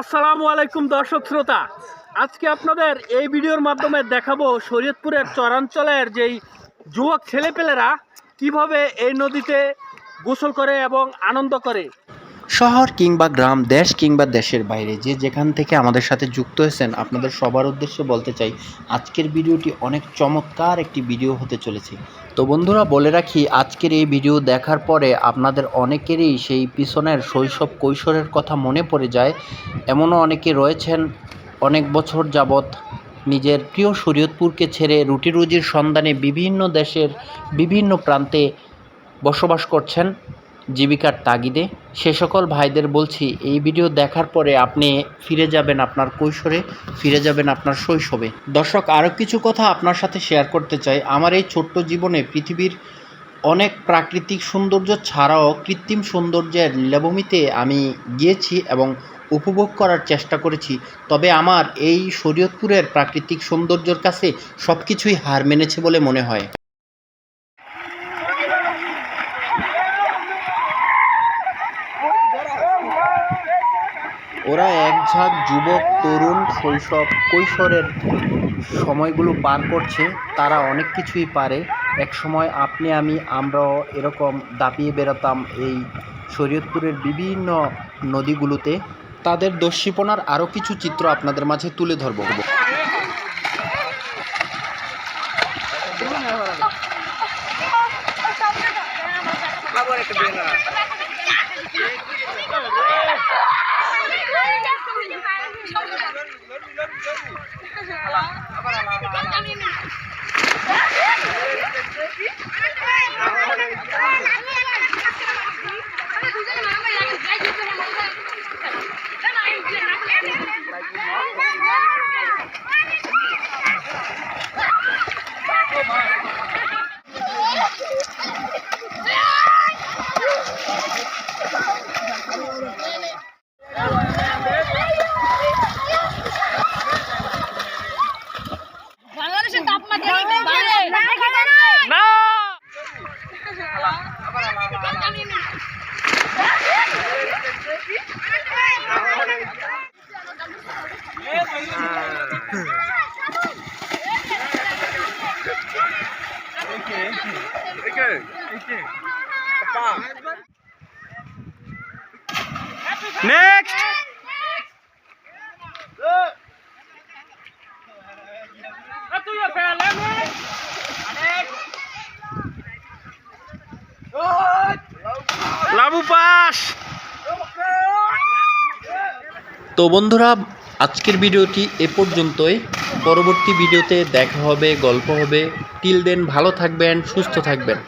আসসালামু আলাইকুম দর্শক শ্রোতা। আজকে আপনাদের এই ভিডিওর মাধ্যমে দেখাবো শরীয়তপুরের চরাঞ্চলের যেই যুবক ছেলেপেলেরা কীভাবে এই নদীতে গোসল করে এবং আনন্দ করে। শহর কিংবা গ্রাম, দেশ কিংবা দেশের বাইরে যে যেখান থেকে আমাদের সাথে যুক্ত হয়েছেন, আপনাদের সবার উদ্দেশ্যে বলতে চাই, আজকের ভিডিওটি অনেক চমৎকার একটি ভিডিও হতে চলেছে। তো বন্ধুরা, বলে রাখি, আজকের এই ভিডিও দেখার পরে আপনাদের অনেকেরই সেই পিছনের শৈশব কৈশোরের কথা মনে পড়ে যায়। এমনও অনেকে রয়েছেন, অনেক বছর যাবৎ নিজের প্রিয় শরীয়তপুরকে ছেড়ে রুটি রুজির সন্ধানে বিভিন্ন দেশের বিভিন্ন প্রান্তে বসবাস করছেন। জীবিকার তাগিদে। সে সকল ভাইদের বলছি, এই ভিডিও দেখার পরে আপনি ফিরে যাবেন আপনার কৈশোরে, ফিরে যাবেন আপনার শৈশবে। দর্শক, আরও কিছু কথা আপনার সাথে শেয়ার করতে চাই। আমার এই ছোট্ট জীবনে পৃথিবীর অনেক প্রাকৃতিক সৌন্দর্য ছাড়াও কৃত্রিম সৌন্দর্যের লীলাভূমিতে আমি গিয়েছি এবং উপভোগ করার চেষ্টা করেছি। তবে আমার এই শরীয়তপুরের প্রাকৃতিক সৌন্দর্যের কাছে সব কিছুই হার মেনেছে বলে মনে হয়। ওরা এক ঝাঁক যুবক, তরুণ শৈশব, কৈশোরের সময়গুলো পার করছে। তারা অনেক কিছুই পারে। এক সময় আপনি, আমি, আমরাও এরকম দাপিয়ে বেরোতাম এই শরীয়তপুরের বিভিন্ন নদীগুলোতে। তাদের দস্যিপনার আরও কিছু চিত্র আপনাদের মাঝে তুলে ধরব। বাংলাদেশের নেক্সট তো বন্ধুরা, আজকের ভিডিওটি এ পর্যন্তই। পরবর্তী ভিডিওতে দেখা হবে, গল্প হবে। টিল দেন ভালো থাকবেন, সুস্থ থাকবেন।